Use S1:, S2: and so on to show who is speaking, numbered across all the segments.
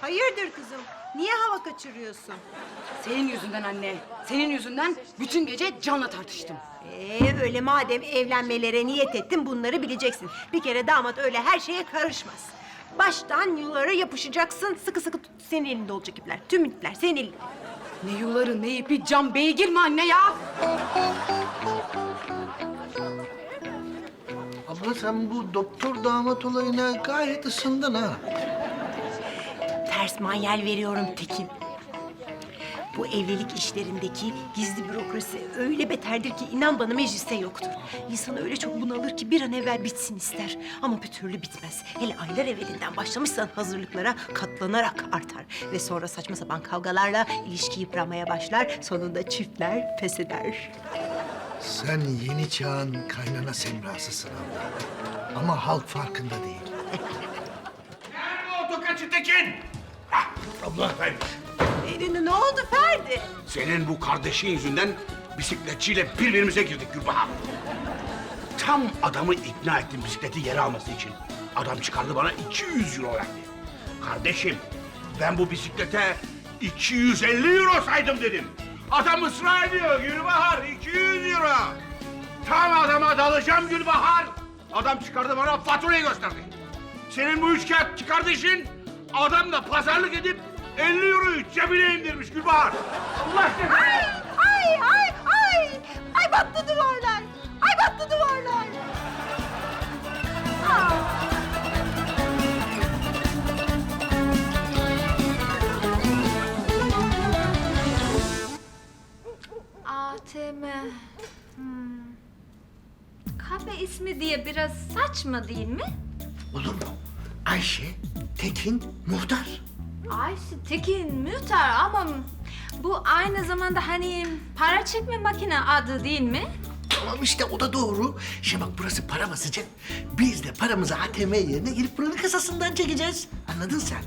S1: Hayırdır kızım? Niye hava kaçırıyorsun?
S2: Senin yüzünden anne. Senin yüzünden bütün gece Can'la tartıştım.
S1: Ee, öyle madem evlenmelere niyet ettin bunları bileceksin. Bir kere damat öyle her şeye karışmaz. Baştan yulara yapışacaksın. Sıkı sıkı tut. Senin elinde olacak ipler. Tüm ipler senin elinde.
S2: Ne yuları ne ipi Can beygir mi anne ya?
S3: Abla sen bu doktor damat olayına gayet ısındın ha.
S1: Ters manyel veriyorum Tekin. Bu evlilik işlerindeki gizli bürokrasi öyle beterdir ki inan bana mecliste yoktur. İnsan öyle çok bunalır ki bir an evvel bitsin ister. Ama bir türlü bitmez. Hele aylar evvelinden başlamışsan hazırlıklara katlanarak artar. Ve sonra saçma sapan kavgalarla ilişki yıpranmaya başlar. Sonunda çiftler pes eder.
S3: Sen yeni çağın kaynana semrasısın abla. Ama halk farkında değil.
S4: Nerede o tokatçı Tekin? Hah, abla ben.
S1: E, ne oldu Ferdi?
S4: Senin bu kardeşin yüzünden bisikletçiyle birbirimize girdik Gülbahar. Tam adamı ikna ettim bisikleti yere alması için. Adam çıkardı bana 200 euro verdi. Kardeşim ben bu bisiklete 250 euro saydım dedim. Adam ısrar ediyor Gülbahar 200 euro. Tam adama dalacağım Gülbahar. Adam çıkardı bana faturayı gösterdi. Senin bu üçkağıtçı kardeşin adamla pazarlık edip 50 euroyu cebine indirmiş Gülbahar. Allah aşkına.
S1: Ay, ay, ay, ay! Ay battı duvarlar! Ay battı duvarlar!
S5: ATM. Hmm. Kafe ismi diye biraz saçma değil mi?
S3: Olur mu? Ayşe, Tekin, muhtar.
S5: Ayşe Tekin Mühtar ama bu aynı zamanda hani para çekme makine adı değil mi?
S3: Tamam işte o da doğru. Şimdi bak burası para basacak. Biz de paramızı ATM yerine girip buranın kasasından çekeceğiz. Anladın sen?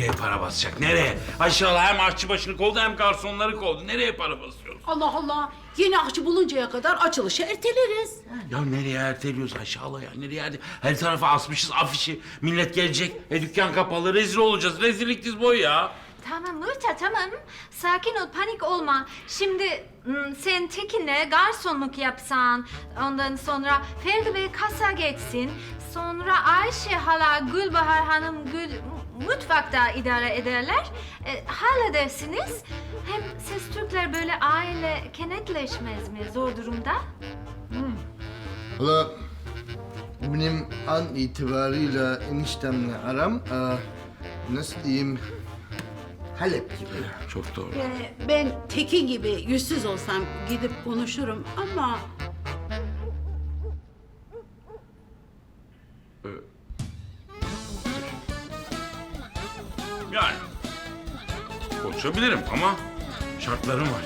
S4: Nereye para basacak? Nereye? Aşağıda hem aşçı başını kovdu hem garsonları kovdu. Nereye para basıyoruz?
S6: Allah Allah. Yeni aşçı buluncaya kadar açılışı erteleriz.
S4: Ya nereye erteliyoruz aşağıda ya? Nereye erte- Her tarafa asmışız afişi. Millet gelecek. E dükkan kapalı. Rezil olacağız. Rezillik diz boyu ya.
S5: Tamam Mühtar tamam. Sakin ol panik olma. Şimdi sen Tekin'le garsonluk yapsan. Ondan sonra Ferdi Bey kasa geçsin. Sonra Ayşe hala Gülbahar Hanım Gül mutfakta idare ederler. E, halledersiniz. Hem siz Türkler böyle aile kenetleşmez mi zor durumda?
S3: Valla benim an itibarıyla eniştemle aram aa, nasıl diyeyim Halep gibi.
S4: Çok doğru.
S6: Ee, ben Tekin gibi yüzsüz olsam gidip konuşurum ama...
S4: Yani konuşabilirim ama şartlarım var.